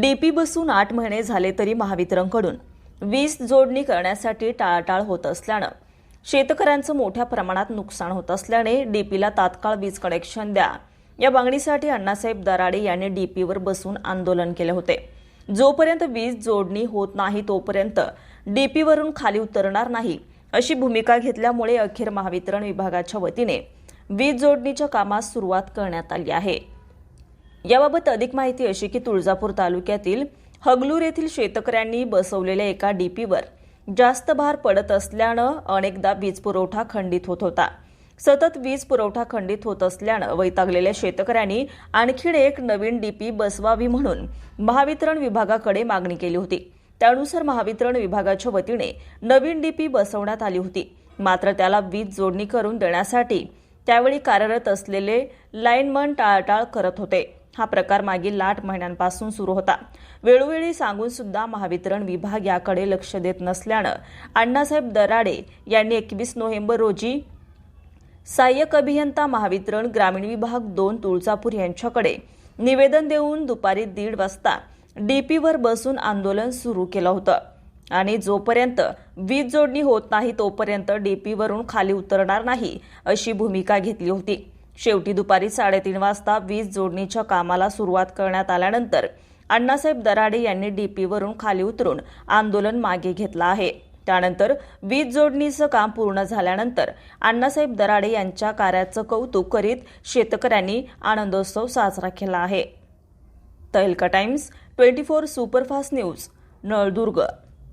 DP बसून आठ महिने झाले तरी महावितरणकडून वीज जोडणी करण्यासाठी टाळाटाळ होत असल्यानं शेतकऱ्यांचं मोठ्या प्रमाणात नुकसान होत असल्याने डीपीला तात्काळ वीज कनेक्शन द्या. या मागणीसाठी अण्णासाहेब दराडे यांनी डीपीवर बसून आंदोलन केले होते. जोपर्यंत वीज जोडणी होत नाही तोपर्यंत डीपीवरून खाली उतरणार नाही अशी भूमिका घेतल्यामुळे अखेर महावितरण विभागाच्या वतीने वीज जोडणीच्या कामास सुरुवात करण्यात आली आहे. याबाबत अधिक माहिती अशी की तुळजापूर तालुक्यातील हगलूर येथील शेतकऱ्यांनी बसवलेल्या एका डीपीवर जास्त भार पडत असल्यानं अनेकदा वीज पुरवठा खंडित होत होता. सतत वीज पुरवठा खंडित होत असल्यानं वैतागलेल्या शेतकऱ्यांनी आणखीन एक नवीन डीपी बसवावी म्हणून महावितरण विभागाकडे मागणी केली होती. त्यानुसार महावितरण विभागाच्या वतीने नवीन डीपी बसवण्यात आली होती. मात्र त्याला वीज जोडणी करून देण्यासाठी त्यावेळी कार्यरत असलेले लाईनमन टाळाटाळ करत होते. हा प्रकार मागील आठ महिन्यांपासून सुरू होता. वेळोवेळी सांगून सुद्धा महावितरण विभाग याकडे लक्ष देत नसल्यानं अण्णासाहेब दराडे यांनी एकवीस नोव्हेंबर रोजी सहाय्यक अभियंता महावितरण ग्रामीण विभाग दोन तुळजापूर यांच्याकडे निवेदन देऊन दुपारी दीड वाजता डीपीवर बसून आंदोलन सुरू केलं होतं. आणि जोपर्यंत वीज जोडणी होत नाही तोपर्यंत डीपीवरून खाली उतरणार नाही अशी भूमिका घेतली होती. शेवटी दुपारी साडेतीन वाजता वीज जोडणीच्या कामाला सुरुवात करण्यात आल्यानंतर अण्णासाहेब दराडे यांनी डीपीवरून खाली उतरून आंदोलन मागे घेतलं आहे. त्यानंतर वीज जोडणीचं काम पूर्ण झाल्यानंतर अण्णासाहेब दराडे यांच्या कार्याचं कौतुक करीत शेतकऱ्यांनी आनंदोत्सव साजरा केला आहे. Tahalka Times twenty four superfast news Naldurg.